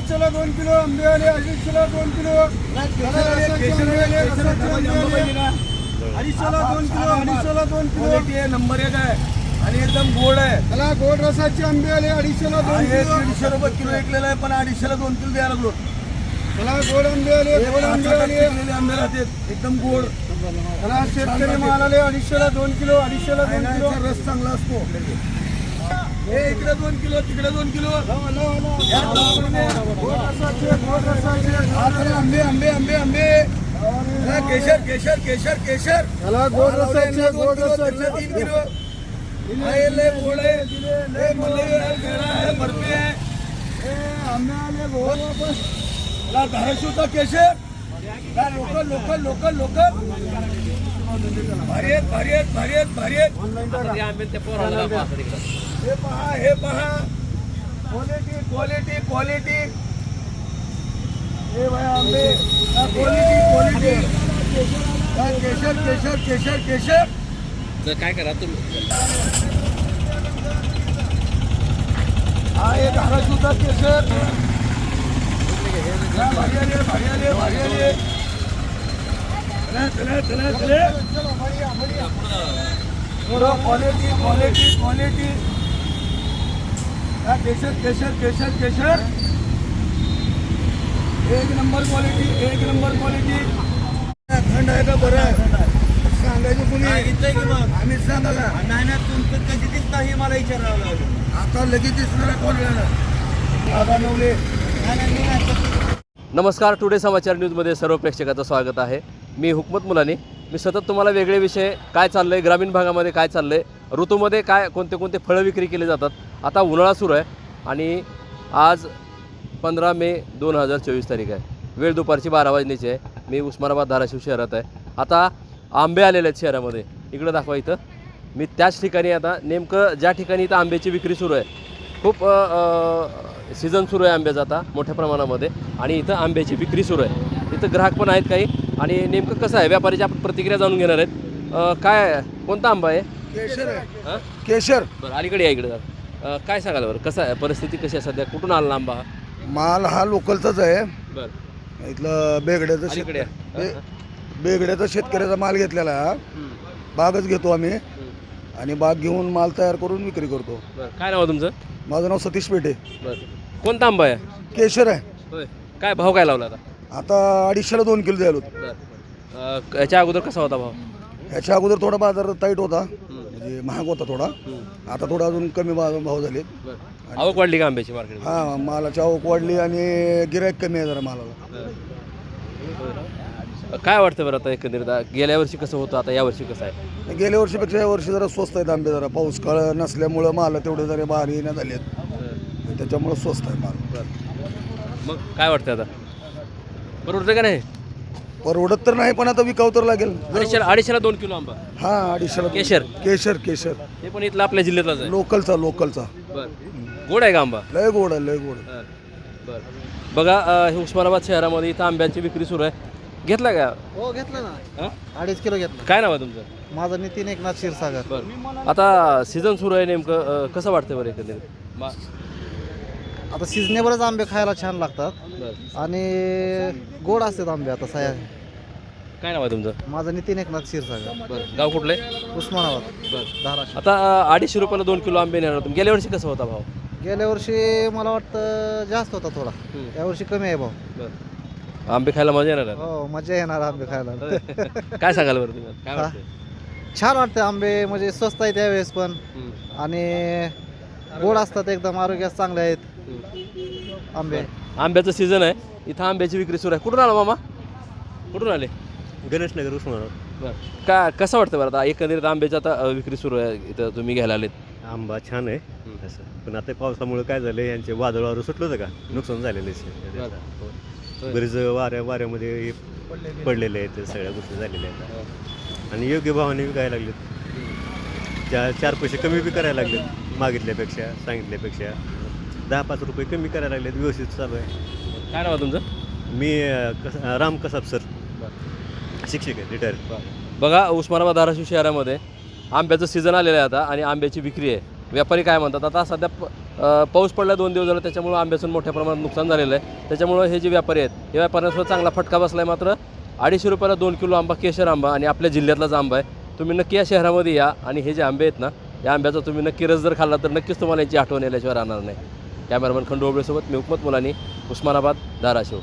अडीचशेला दोन किलो आंबे आले अडीचशेला दोन किलो अडीचशेला दोन किलो अडीचशेला दोन किलो नंबर एक आहे आणि एकदम गोड आहे. त्याला गोड रसाचे आंबे आले अडीचशेला दोन हे किलो दीडशे रुपये किलो विकलेला आहे पण अडीचशेला दोन किलो द्यायला लागलो. त्याला गोड आंबे आले गोड आंबे आले आंबे राहतात एकदम गोड. त्याला शेतकरी माल आले अडीचशेला दोन किलो अडीचशेला दोन किलो. रस चांगला असतो. हे इकडे दोन किलो तिकडे दोन किलो या दोन गोड रसाचे गोड रसाचे किलो. आंबे आंबे आंबे आंबे हा, केशर केशर केशर केशर त्याला गोड हा, लावले रसाचे यांना दोन गोड किलो, त्यांना रसाचे तीन किलो हा, हे लय गोड आहे हे मलई आहे, पेढा आहे, बर्फी आहे ए, आंबे आले गोड वापस याला धाराशिवचा केशर हा, लोकल लोकल लोकल लोकल भारी आहेत भारी आहेत भारी आहेत भारी आहेत हे पहा हे पहा क्वालिटी क्वालिटी क्वालिटी हे भाई आंबे क्वालिटी क्वालिटी केशर केशर केशर केशर? तर काय करा तुम्ही? हा हे धाराशिवचा केशर. हा, भारी आले भारी आले भारी आले चला चला चला चला. क्वालिटी क्वालिटी क्वालिटी हा केशर केशर केशर केशर. एक नंबर क्वालिटी एक नंबर क्वालिटी. थंड आहे का बरं आहे? सांगायचं कुणी? आम्ही सांगा का नाही ना तुमचं कधी दिसत नाही मला विचारावं लागलं. आता लगेच दिसणार कोण बाबा नवले. नमस्कार टुडे समाचार न्यूजमध्ये सर्व प्रेक्षकाचं स्वागत आहे. मी हुकमत मुलानी. मी सतत तुम्हाला वेगळे विषय काय चाललं आहे ग्रामीण भागामध्ये काय चाललं आहे ऋतूमध्ये काय कोणते कोणते फळं विक्री केली जातात आता उन्हाळा सुरू आहे. आणि आज पंधरा मे दोन हजार चोवीस तारीख आहे. वेळ दुपारची बारा वाजण्याची आहे. मी उस्मानाबाद धाराशिव शहरात आहे. आता आंबे आलेले आहेत शहरामध्ये. इकडं दाखवा इथं. मी त्याच ठिकाणी आता नेमकं ज्या ठिकाणी इथं आंब्याची विक्री सुरू आहे. खूप सीझन सुरू आहे आंब्याचा आता मोठ्या प्रमाणामध्ये. आणि इथं आंब्याची विक्री सुरू आहे. इथं ग्राहक पण आहेत काही. आणि नेमकं कसं आहे? व्यापाऱ्याची आपण प्रतिक्रिया जाणून घेणार आहेत. काय कोणता आंबा आहे? केशर आहे. हां? केशर. बरं अलीकडे या इकडे काय सांगाल बरं? कसं आहे? परिस्थिती कशी आहे सध्या? कुठून आला आंबा हा? माल हा लोकलचाच आहे. बरं. इथलं बेगड्याचं अलीकडे. शेत- बे- बेगड्याचा शेतकऱ्याचा माल घेतलेला आहे हा. हम्म, बागच घेतो आम्ही. हम्म. आणि बाग घेऊन माल तयार करून विक्री करतो. बरं. काय नाव आहे तुमचं? माझं नाव सतीश पेठे. बरं. कोणता आंबा आहे? केशर आहे. होय. काय भाव काय लावला आता? आता अडीचशेला दोन किलो द्यायला होतं. बरं. अं, याच्या अगोदर कसा होता भाव? ह्याच्या अगोदर थोडा बाजार टाईट होता. हम्म, म्हणजे महाग होता थोडा. हम्म. आता थोडा अजून कमी बा- भाव झाले. बरं. आवक वाढली का आंब्याची मार्केट हा मालाची आवक वाढली आणि गिराईक कमी आहे जरा मालाला. काय वाटतं बरं आता एकंदरीत? आ- गेल्या वर्षी कसं होतं आता या वर्षी कसं आहे? गेल्या वर्षीपेक्षा या वर्षी जरा स्वस्त आहेत आंबे जरा. पाऊस काळ नसल्यामुळं माल तेवढे जरा भारी न झाले त्याच्यामुळं स्वस्त आहे माल. मग काय वाटतं आता? परवडतं का नाही? परवडत तर नाही पण आता विकावं तर लागेल. अडीचशेला अडीचशेला दोन किलो आंबा. हा अडीचशेला. केशर? केशर केशर. ते पण इथलं आपल्या जिल्ह्यातलाच आहे. लोकलचा लोकलचा. बरं. गोड आहे का आंबा? लय गोड आहे लय गोड आहे. बरं. बरं बघा अं, हे उस्मानाबाद शहरामध्ये इथं आंब्याची विक्री सुरू आहे. घेतला का? हो घेतलं ना. हां? अडीच किलो घेतलं. काय नाव आहे तुमचं? माझं नितीन एकनाथ क्षीरसागर. बरं. आता सीझन सुरू आहे नेमकं अं, कसं वाटतं बरं एकंदरीत मा- आता सिजनेबलच आंबे खायला छान लागतात. बरं. आणि गोड असतात आंबे आता साया. काय नाव आहे तुमचं? माझं नितीन एकनाथ क्षीरसागर. बरं. गाव कुठलं आहे? उस्मानाबाद. बरं. धाराशिव. आता अं, अडीचशे रुपयाला दोन किलो आंबे नेणार तुम्ही गेल्या वर्षी कसं होता भाव? गेल्या वर्षी मला वाटतं जास्त होता थोडा. हम्म. या वर्षी कमी आहे भाऊ. बरं. आंबे खायला मजा येणार आहे? हो मजा येणार आंबे खायला. काय सांगाल बरं तुम्ही? काय हा. वाटतं छान वाटते आंबे म्हणजे स्वस्त आहेत त्यावेळेस पण. आणि गोड असतात एकदम आरोग्यास चांगले आहेत. आंबे. आंब्याचं सीझन आहे. इथं आंब्याची विक्री सुरू आहे. कुठून आला मामा? कुठून आले? गणेशनगर उस्मानाबाद. बरं. का कसं वाटतं बरं आता? एकंदरीत आंब्याची आता अं, विक्री सुरू आहे. इथं तुम्ही घ्यायला आलेत. आंबा छान आहे. असं. पण आता पावसामुळे काय झालं यांचे वादळ वारं सुटलं होतं का? नुकसान झालेलं आहे. बरेच वाऱ्या वाऱ्यामध्ये हे पडलेले आहेत सगळ्या गोष्टी झालेल्या आहेत. आणि योग्य भावाने विकायला लागलेत. चार चार पैसे कमी बी करायला लागलेत मागितल्यापेक्षा सांगितल्यापेक्षा. दहा पाच रुपये कमी करायला लागलेत व्यवस्थित चालू आहे. काय नाव तुमचं? मी कस राम कसाब सर. शिक्षक आहे रिटायर बघा उस्मानाबाद धाराशिव शहरामध्ये आंब्याचं सीझन आलेलं आहे आता आणि आंब्याची विक्री आहे. व्यापारी काय म्हणतात आता सध्या प- पाऊस पडला दोन दिवस झालं त्याच्यामुळं आंब्याचं मोठ्या प्रमाणात नुकसान झालेलं आहे. त्याच्यामुळं हे जे व्यापारी आहेत हे व्यापाऱ्यांसुद्धा चांगला फटका बसला आहे मात्र अडीचशे रुपयाला दोन किलो आंबा केशर आंबा आणि आपल्या जिल्ह्यातलाच आंबा आहे. तुम्ही नक्की या शहरामध्ये या आणि हे जे आंबे आहेत ना या आंब्याचा तुम्ही नक्की रस जर खाल्ला तर नक्कीच तुम्हाला याची आठवण याल्याशिवाय राहणार नाही. कॅमेरामन खंडोबळेसोबत मी हुकमत मुलानी उस्मानाबाद धाराशिव.